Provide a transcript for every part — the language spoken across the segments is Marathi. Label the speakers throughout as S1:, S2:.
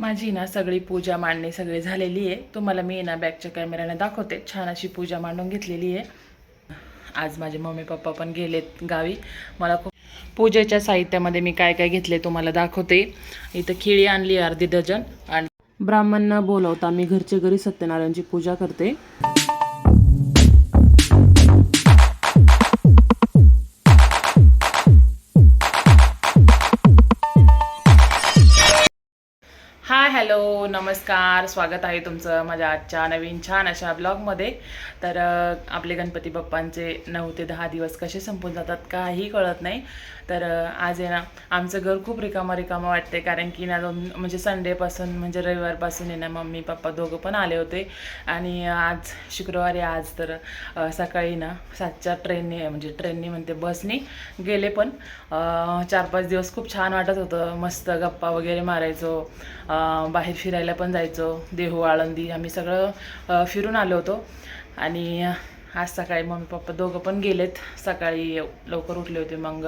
S1: माझी ना सगळी पूजा मांडणी सगळी झालेली आहे. तुम्हाला मी ना बॅकच्या कॅमेऱ्याने दाखवते. छान अशी पूजा मांडून घेतलेली आहे. आज माझे मम्मी पप्पा पण गेलेत गावी. मला खूप पूजेच्या साहित्यामध्ये मी काय काय घेतले तुम्हाला दाखवते. इथं खिळी आणली अर्धी डझन. आणि ब्राह्मण न बोलवता मी घरचे घरी सत्यनारायणची पूजा करते. हॅलो नमस्कार स्वागत आहे तुमचं माझ्या आजच्या नवीन छान अशा ब्लॉगमध्ये. तर आपले गणपती बाप्पांचे नऊ ते दहा दिवस कसे संपून जातात काही कळत नाही. तर आज आहे ना आमचं घर खूप रिकामं रिकामं वाटते कारण की ना दोन म्हणजे संडेपासून म्हणजे रविवारपासून आहे ना मम्मी पप्पा दोघं पण आले होते. आणि आज शुक्रवारी आज तर सकाळी ना सातच्या ट्रेनने म्हणजे ट्रेनने म्हणते बसनी गेले पण चार पाच दिवस खूप छान वाटत होतं. मस्त गप्पा वगैरे मारायचो. बाहेर फिरायला पण जायचो देहू आळंदी आम्ही सगळं फिरून आलो होतो. आणि आज सकाळी मम्मी पप्पा दोघं पण गेलेत. सकाळी लवकर उठले होते मग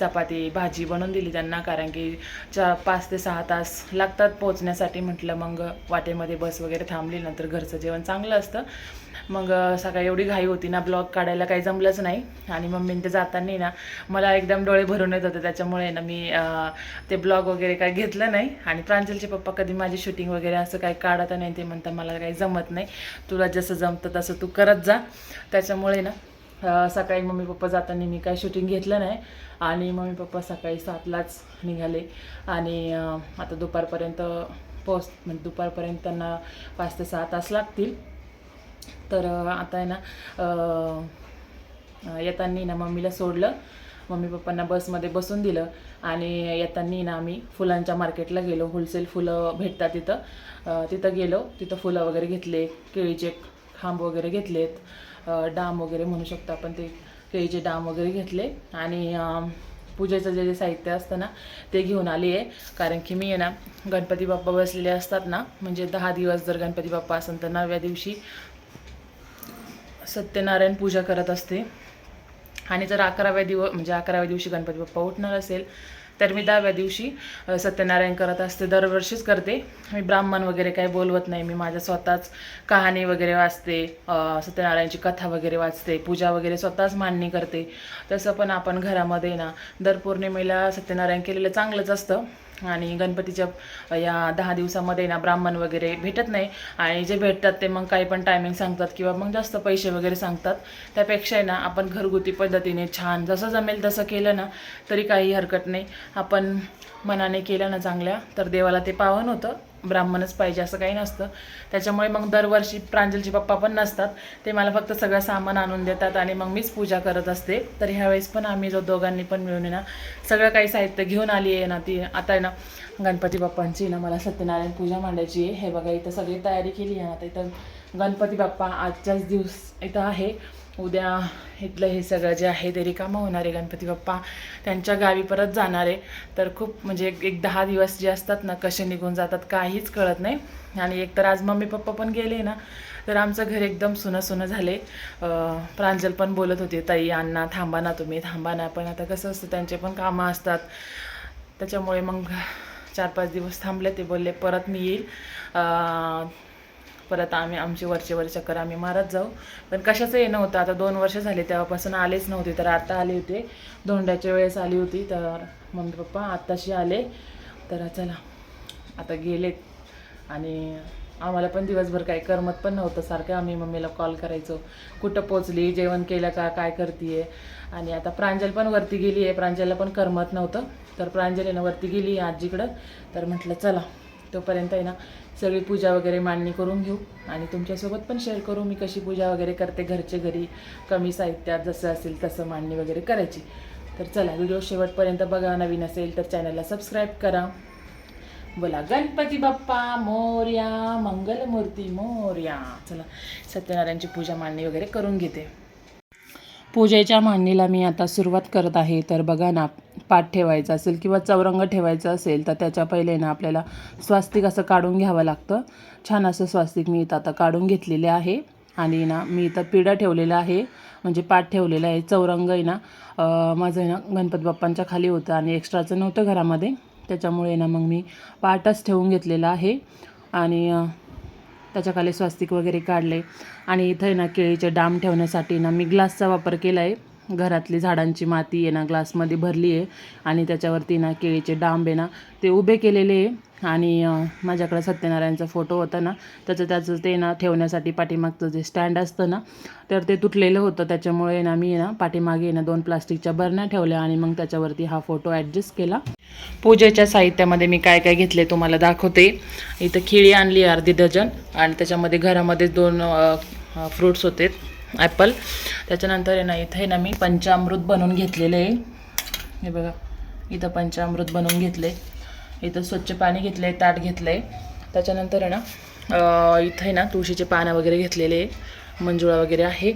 S1: चपाती भाजी बनवून दिली त्यांना कारण की चार पाच ते सहा तास लागतात पोचण्यासाठी म्हटलं मग वाटेमध्ये बस वगैरे थांबली नंतर घरचं जेवण चांगलं असतं. मग सकाळी एवढी घाई होती ना ब्लॉग काढायला काही जमलंच नाही. आणि मम्मीने ते जाताना ना मला एकदम डोळे भरून येत होते. त्याच्यामुळे ना मी ते ब्लॉग वगैरे काही घेतलं नाही. आणि प्रांजलचे पप्पा कधी माझी शूटिंग वगैरे असं काही काढत नाही ते म्हणतात मला काही जमत नाही. तुला जसं जमतं तसं तू करत जा. त्याच्यामुळे ना सकाळी मम्मी पप्पा जाताना मी काही शूटिंग घेतलं नाही. आणि मम्मी पप्पा सकाळी सातलाच निघाले. आणि आता दुपारपर्यंत पोच म्हणजे दुपारपर्यंत त्यांना पाच ते सहा तास लागतील. तर आता आहे ना येताना ना मम्मीला सोडलं. मम्मी पप्पांना बसमध्ये बसून दिलं आणि येताना ना आम्ही फुलांच्या मार्केटला गेलो. होलसेल फुलं भेटतात तिथं. तिथं गेलो. तिथं फुलं वगैरे घेतले केळीचे खांब वगैरे घेतलेत. डाम वगैरे म्हणू शकतो आपण ते केळीचे डाम वगैरे घेतले. आणि पूजेचं जे जे साहित्य असतं ना ते घेऊन आली आहे. कारण की मी आहे ना गणपती बाप्पा बसलेले असतात ना म्हणजे दहा दिवस जर गणपती बाप्पा असेल तर नवव्या दिवशी सत्यनारायण पूजा करत असते. आणि जर अकराव्या दिवस म्हणजे अकराव्या दिवशी गणपती बाप्पा उठणार असेल तर मी दहाव्या दिवशी सत्यनारायण करत असते. दरवर्षीच करते. मी ब्राह्मण वगैरे काही बोलवत नाही. मी माझ्या स्वतःच कहाणी वगैरे वाचते सत्यनारायणची कथा वगैरे वाचते पूजा वगैरे स्वतःच मांडणी करते. तसं पण आपण घरामध्ये ना दर पौर्णिमेला सत्यनारायण केलेलं चांगलंच असतं. आणि गणपतीच्या या दहा दिवसामध्ये ना ब्राह्मण वगैरे भेटत नाही. आणि जे भेटतात ते मग काही पण टायमिंग सांगतात किंवा मग जास्त पैसे वगैरे सांगतात. त्यापेक्षा आहे ना आपण घरगुती पद्धतीने छान जसं जमेल तसं केलं ना तरी काही हरकत नाही. आपण मनाने केलं ना चांगल्या तर देवाला ते पावन होतं. ब्राह्मणच पाहिजे असं काही नसतं. त्याच्यामुळे मग दरवर्षी प्रांजलची पप्पा पण नसतात. ते मला फक्त सगळं सामान आणून देतात आणि मग मीच पूजा करत असते. तर ह्यावेळेस पण आम्ही जो दोघांनी पण मिळून ना सगळं काही साहित्य घेऊन आली आहे ना ती. आता आहे ना गणपती बाप्पांची ना मला सत्यनारायण पूजा मांडायची आहे. हे बघा इथं सगळी तयारी केली आहे ना आता इथं गणपती बाप्पा आजच्याच दिवस इथं आहे. उद्या इथलं हे सगळं जे आहे ते रिकामं होणार आहे गणपती बाप्पा. त्यांच्या गावी परत जाणार आहे. तर खूप म्हणजे एक- एक दहा दिवस जे असतात ना कसे निघून जातात काहीच कळत नाही. आणि एक तर आज मम्मी पप्पा पण गेले ना तर आमचं घर एकदम सुनं सुनं झाले प्रांजल पण बोलत होते ताई अण्णा थांबा ना तुम्ही थांबा ना. पण आता कसं असतं त्यांचे पण कामं असतात. त्याच्यामुळे मग चार पाच दिवस थांबले ते बोलले परत मी येईल. परत आम्ही आमचे वरचेवर चक्कर आम्ही मारत जाऊ. पण कशाचं येणं होतं आता दोन वर्ष झाले तेव्हापासून आलेच नव्हते. तर आता आले होते. धोंड्याच्या वेळेस आली होती. तर मम्मी पप्पा आत्ताशी आले. तर चला आता गेलेत. आणि आम्हाला पण दिवसभर काही करमत पण नव्हतं. सारखं आम्ही मम्मीला कॉल करायचो. कुठं पोचली? जेवण केलं का? काय करते आणि आता प्रांजल पण वरती गेली आहे प्रांजलला पण करमत नव्हतं. तर प्रांजलीनं वरती गेली आजीकडं. तर म्हटलं चला तोपर्यंत आहे ना सगळी पूजा वगैरे मांडणी करून घेऊ. आणि तुमच्यासोबत पण शेअर करू मी कशी पूजा वगैरे करते घरचे घरी. कमी साहित्यात जसं असेल तसं मांडणी वगैरे करायची. तर चला व्हिडिओ शेवटपर्यंत बघा. नवीन असेल तर चॅनलला सबस्क्राईब करा. बोला गणपती बाप्पा मोर्या मंगलमूर्ती मोर्या. चला सत्यनारायणची पूजा मांडणी वगैरे करून घेते. पूजेच्या मांडणीला मी आता सुरुवात करत आहे. तर बघा ना पाठ ठेवायचा असेल किंवा चौरंग ठेवायचं असेल तर त्याच्या पहिले ना आपल्याला स्वास्तिक असं काढून घ्यावं लागतं. छान असं स्वास्तिक मी इथं आता काढून घेतलेले आहे. आणि ना मी इथं पिढा ठेवलेला आहे. म्हणजे पाठ ठेवलेला आहे. चौरंग आहे ना माझं आहे ना गणपती बाप्पांच्या खाली होतं आणि एक्स्ट्राचं नव्हतं घरामध्ये. त्याच्यामुळे ना मग मी पाठच ठेवून घेतलेला आहे. आणि त्याच्याखाली स्वास्तिक वगैरे काढले. आणि इथं आहे ना केळीचे डाम ठेवण्यासाठी ना मी ग्लासचा वापर केला आहे. घरातली झाडांची माती आहे ना ग्लासमध्ये भरली आहे. आणि त्याच्यावरती ना केळीचे डांब आहे ना ते उभे केलेले आहे. आणि माझ्याकडे सत्यनारायणचा फोटो होता ना त्याचं त्याचं ते ना ठेवण्यासाठी पाठीमागचं जे स्टँड असतं ना तर ते तुटलेलं होतं. त्याच्यामुळे ना मी ना पाठीमागे ना दोन प्लास्टिकच्या बरण्या ठेवल्या आणि मग त्याच्यावरती हा फोटो ॲडजस्ट केला. पूजेच्या साहित्यामध्ये मी काय काय घेतले तुम्हाला दाखवते. इथं केळी आणली अर्धी डझन आणि त्याच्यामध्ये घरामध्ये दोन फ्रूट्स होते. ॲपल. त्याच्यानंतर आहे ना इथे ना मी पंचामृत बनवून घेतलेले आहे. हे बघा इथं पंचामृत बनवून घेतले इथं स्वच्छ पाणी घेतले ताट घेतलं आहे त्याच्यानंतर आहे ना इथं आहे ना तुळशीचे पानं वगैरे घेतलेले आहे. मंजुळा वगैरे आहे.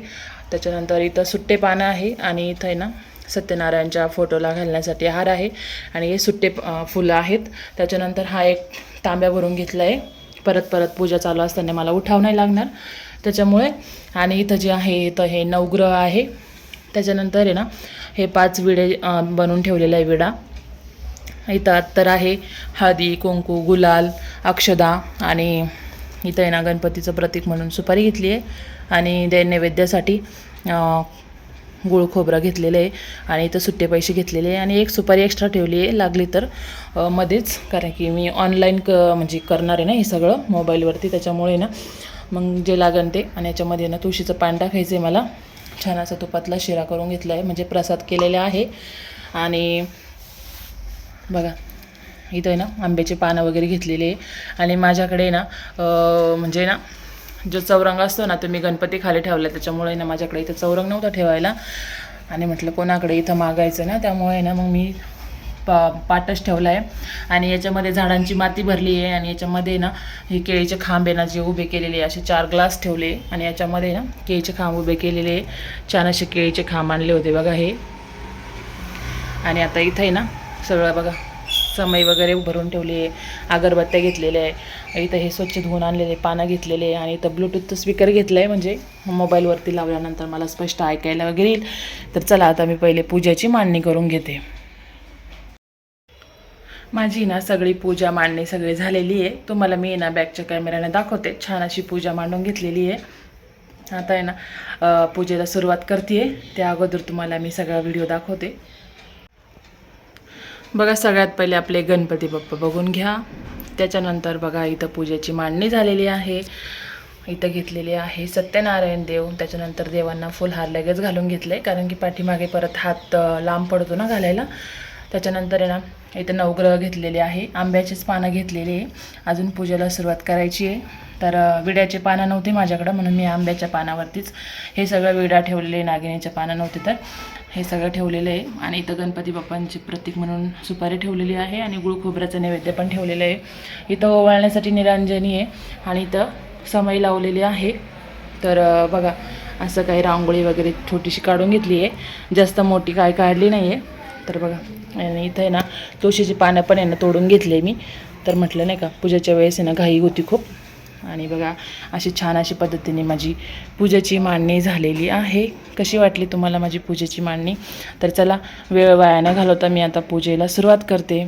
S1: त्याच्यानंतर इथं सुट्टे पानं आहे आणि इथं आहे ना सत्यनारायणच्या फोटोला घालण्यासाठी हार आहे. आणि हे सुट्टे फुलं आहेत. त्याच्यानंतर हा एक तांब्या भरून घेतला आहे परत परत पूजा चालू असताना मला उठाव नाही लागणार. त्याच्यामुळे आणि इथं जे आहे इथं हे नवग्रह आहे. त्याच्यानंतर आहे ना हे पाच विडे बनवून ठेवलेले आहे विडा. इथं अत्तर आहे हळदी कुंकू गुलाल अक्षदा आणि इथं आहे ना गणपतीचं प्रतीक म्हणून सुपारी घेतली आहे. आणि दे नैवेद्यासाठी गुळ खोबरं घेतलेलं आहे आणि इथं सुट्टे पैसे घेतलेले आहे. आणि एक सुपारी एक्स्ट्रा ठेवली आहे लागली तर मध्येच. कारण की मी ऑनलाईन क म्हणजे करणार आहे ना हे सगळं मोबाईलवरती त्याच्यामुळे ना मग जे लागन ते. आणि याच्यामध्ये ना तुळशीचं पान टाकायचं आहे मला. छान असा तुपातला शिरा करून घेतला आहे म्हणजे प्रसाद केलेला आहे. आणि बघा इथं आहे ना आंब्याचे पानं वगैरे घेतलेले. आहे आणि माझ्याकडे ना म्हणजे ना जो चौरंग असतो ना तो मी गणपती खाली ठेवला. त्याच्यामुळे ना माझ्याकडे इथं चौरंग नव्हता ठेवायला. आणि म्हटलं कोणाकडे इथं मागायचं ना त्यामुळे ना मग मी पा पाटच ठेवला आहे आणि याच्यामध्ये झाडांची माती भरली आहे आणि याच्यामध्ये ना हे केळीचे खांब आहे ना जे उभे केलेले आहे असे चार ग्लास ठेवले आणि याच्यामध्ये ना केळीचे खांब उभे केलेले आहे. छान असे केळीचे खांब आणले होते बघा हे. आणि आता इथं आहे ना सगळं बघा समई वगैरे भरून ठेवली आहे. अगरबत्त्या घेतलेल्या आहे. इथं हे स्वच्छ धुवून आणलेले पानं घेतलेले आहे. आणि इथं ब्लूटूथचं स्पीकर घेतलं आहे म्हणजे मोबाईलवरती लावल्यानंतर मला स्पष्ट ऐकायला वगैरे येईल. तर चला आता मी पहिले पूजाची मांडणी करून घेते. माझी ना सगळी पूजा मांडणी सगळी झालेली आहे. तुम्हाला मी ना बॅगच्या कॅमेऱ्याने दाखवते. छान अशी पूजा मांडून घेतलेली आहे. आता आहे ना पूजेला सुरुवात करते त्या अगोदर तुम्हाला मी सगळा व्हिडिओ दाखवते. बघा सगळ्यात पहिले आपले गणपती बाप्पा बघून घ्या. त्याच्यानंतर बघा इथं पूजेची मांडणी झालेली आहे. इथं घेतलेली आहे सत्यनारायण देव. त्याच्यानंतर देवांना फुलहार लगेच घालून घेतले कारण की पाठीमागे परत हात लांब पडतो ना घालायला. त्याच्यानंतर आहे ना इथं नवग्रह घेतलेले आहे. आंब्याचीच पानं घेतलेली आहे. अजून पूजेला सुरुवात करायची आहे. तर विड्याचे पानं नव्हते माझ्याकडं म्हणून मी आंब्याच्या पानावरतीच हे सगळं विडा ठेवलेले नागिनीच्या पानं नव्हते तर. हे सगळं ठेवलेलं आहे. आणि इथं गणपती बाप्पांचे प्रतीक म्हणून सुपारी ठेवलेली आहे आणि गुळ खोबऱ्याचं नैवेद्य पण ठेवलेलं आहे. इथं ओवाळण्यासाठी निरांजनी आहे आणि इथं समई लावलेली आहे. तर बघा असं काही रांगोळी वगैरे छोटीशी काढून घेतली आहे. जास्त मोठी काय काढली नाही आहे तर बघा आणि इथं आहे ना तुळशीची पानं पण आहे ना तोडून घेतले मी. तर म्हटलं नाही का पूजेच्या वेळेस आहे ना घाई होती खूप. आणि बघा अशी छान अशी पद्धतीने माझी पूजेची मांडणी झालेली आहे. कशी वाटली तुम्हाला माझी पूजेची मांडणी? तर चला वेळ वाया न घालवता मी आता पूजेला सुरुवात करते.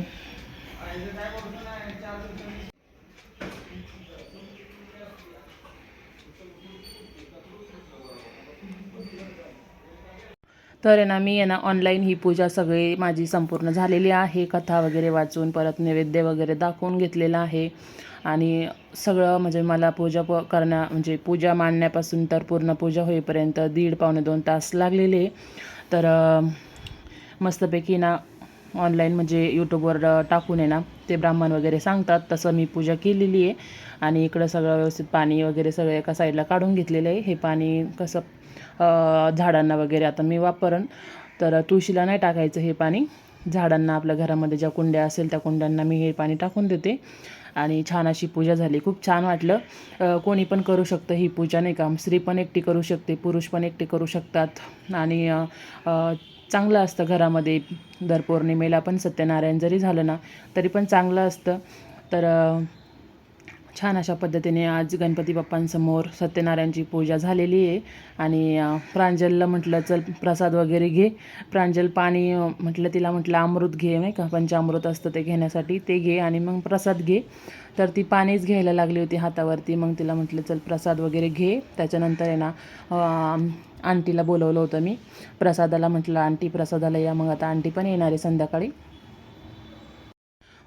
S1: तर आहे ना मी आहे ना ऑनलाईन ही पूजा सगळी माझी संपूर्ण झालेली आहे. कथा वगैरे वाचून परत नैवेद्य वगैरे दाखवून घेतलेला आहे. आणि सगळं म्हणजे मला पूजा प करण्या म्हणजे पूजा मांडण्यापासून तर पूर्ण पूजा होईपर्यंत दीड पावणे दोन तास लागलेले. तर मस्तपैकी ना ऑनलाईन म्हणजे यूट्यूबवर टाकून आहे ना ते ब्राह्मण वगैरे सांगतात तसं मी पूजा केलेली आहे. आणि इकडं सगळं व्यवस्थित पाणी वगैरे सगळं एका साईडला काढून घेतलेलं आहे. हे पाणी कसं झाडांना वगैरे आता मी वापरन. तर तुळशीला नाही टाकायचं हे पाणी. झाडांना आपल्या घरामध्ये ज्या कुंड्या असेल त्या कुंड्यांना मी हे पाणी टाकून देते. आणि छान अशी पूजा झाली. खूप छान वाटलं. कोणी पण करू शकतं ही पूजा नाही का? स्त्री पण एकटी करू शकते पुरुष पण एकटे करू शकतात. आणि चांगलं असतं घरामध्ये. दर पौर्णिमेला पण सत्यनारायण जरी झालं ना तरी पण चांगलं असतं. तर छान अशा पद्धतीने आज गणपती बाप्पांसमोर सत्यनारायणची पूजा झालेली आहे. आणि प्रांजलला म्हटलं चल प्रसाद वगैरे घे. प्रांजल पाणी म्हटलं तिला म्हटलं अमृत घे नाही का? पंचामृत असतं ते घेण्यासाठी ते घे आणि मग प्रसाद घे. तर ती पाणीच घ्यायला लागली होती हातावरती. मग तिला म्हटलं चल प्रसाद वगैरे घे. त्याच्यानंतर आहे ना आंटीला बोलवलं होतं मी. प्रसादाला म्हटलं आंटी प्रसादाला या मग आता आंटी पण येणार आहे संध्याकाळी.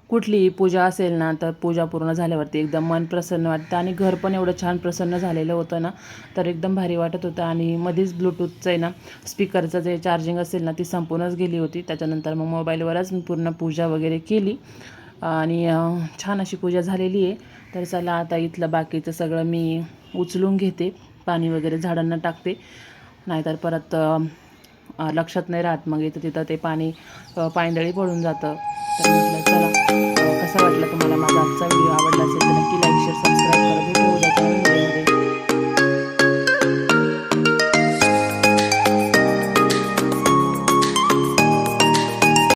S1: कुठलीही पूजा असेल ना तर पूजा पूर्ण झाल्यावरती एकदम मन प्रसन्न वाटतं आणि घर पण एवढं छान प्रसन्न झालेलं होतं ना तर एकदम भारी वाटत होतं. आणि मध्येच ब्लूटूथचं आहे ना स्पीकरचं जे चार्जिंग असेल ना ती संपूनच गेली होती. त्याच्यानंतर मग मोबाईलवरच मी पूर्ण पूजा वगैरे केली. आणि छान अशी पूजा झालेली आहे. तर चला आता इथलं बाकीचं सगळं मी उचलून घेते. पाणी वगैरे झाडांना टाकते. नाहीतर परत लक्षात नाही राहत. मग इथं तिथं ते पाणी पायंदळी पडून जातं. तर म्हटलं चला कसा वाटला तुम्हाला माझा आजचा व्हिडिओ? आवडला असेल तर नक्की लाईक शेअर सबस्क्राईब करा. भेटू उद्याच्या व्हिडिओमध्ये.